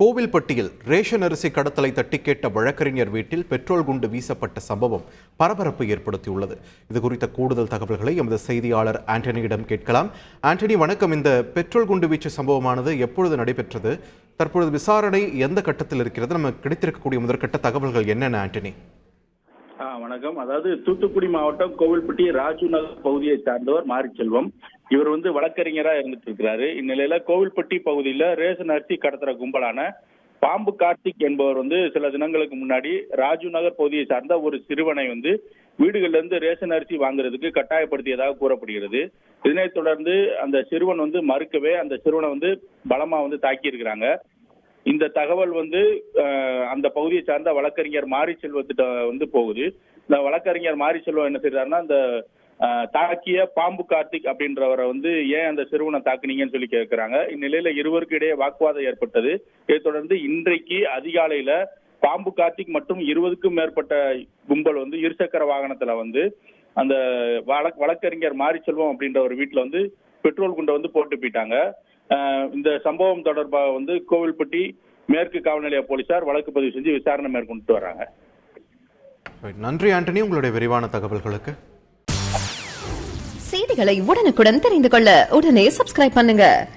கோவில்பட்டியில் ரேஷன் அரிசி கடத்தலை தட்டி கேட்ட வழக்கறிஞர் வீட்டில் பெட்ரோல் குண்டு வீசப்பட்ட சம்பவம் பரபரப்பு ஏற்படுத்தியுள்ளது. இது குறித்த கூடுதல் தகவல்களை எமது செய்தியாளர் ஆண்டனியிடம் கேட்கலாம். ஆண்டனி வணக்கம். இந்த பெட்ரோல் குண்டு வீச்சு சம்பவமானது எப்பொழுது நடைபெற்றது? தற்பொழுது விசாரணை எந்த கட்டத்தில் இருக்கிறது? நமக்கு கிடைத்திருக்கக்கூடிய முதற்கட்ட தகவல்கள் என்னென்ன ஆண்டனி? வணக்கம். அதாவது தூத்துக்குடி மாவட்டம் கோவில்பட்டி ராஜு நகர் பகுதியை சார்ந்தவர் மாரிச்செல்வம் இவர் வந்து வழக்கறிஞரா இருந்துட்டு இருக்கிறாரு இந்நிலையில கோவில்பட்டி பகுதியில ரேஷன் அரிசி கடத்துற கும்பலான பாம்பு கார்த்திக் என்பவர் வந்து சில தினங்களுக்கு முன்னாடி ராஜு நகர் பகுதியை சார்ந்த ஒரு சிறுவனை வந்து வீடுகள்ல இருந்து ரேஷன் அரிசி வாங்குறதுக்கு கட்டாயப்படுத்தியதாக கூறப்படுகிறது. இதனைத் தொடர்ந்து அந்த சிறுவன் வந்து மறுக்கவே அந்த சிறுவனை வந்து பலமா வந்து தாக்கி இருக்கிறாங்க இந்த தகவல் வந்து அந்த பகுதியை சார்ந்த வழக்கறிஞர் மாரி செல்வத்திட்ட வந்து போகுது. இந்த வழக்கறிஞர் மாரி செல்வம் என்ன செய்யறாருன்னா அந்த தாக்கிய பாம்பு கார்த்திக் அப்படின்றவரை வந்து ஏன் அந்த சிறுவனை தாக்குனீங்கன்னு சொல்லி கேட்கிறாங்க இந்நிலையில இருவருக்கு இடையே வாக்குவாதம் ஏற்பட்டது. இதைத் தொடர்ந்து இன்றைக்கு அதிகாலையில பாம்பு கார்த்திக் மற்றும் இருபதுக்கும் மேற்பட்ட கும்பல் வந்து இருசக்கர வாகனத்துல வந்து அந்த வழக்கறிஞர் வழக்கறிஞர் மாரிச்செல்வம் அப்படின்ற ஒரு வீட்டுல வந்து பெட்ரோல் குண்டை வந்து போட்டு போயிட்டாங்க. இந்த சம்பவம் தொடர்பாக வந்து கோவில்பட்டி மேற்கு காவல் நிலைய போலீசார் வழக்கு பதிவு செஞ்சு விசாரணை மேற்கொண்டு வராங்க. நன்றி ஆண்டனி. உங்களுடைய விரிவான தகவல்களுக்கு. செய்திகளை உடனுக்குடன் தெரிந்து கொள்ள உடனே சப்ஸ்கிரைப் பண்ணுங்க.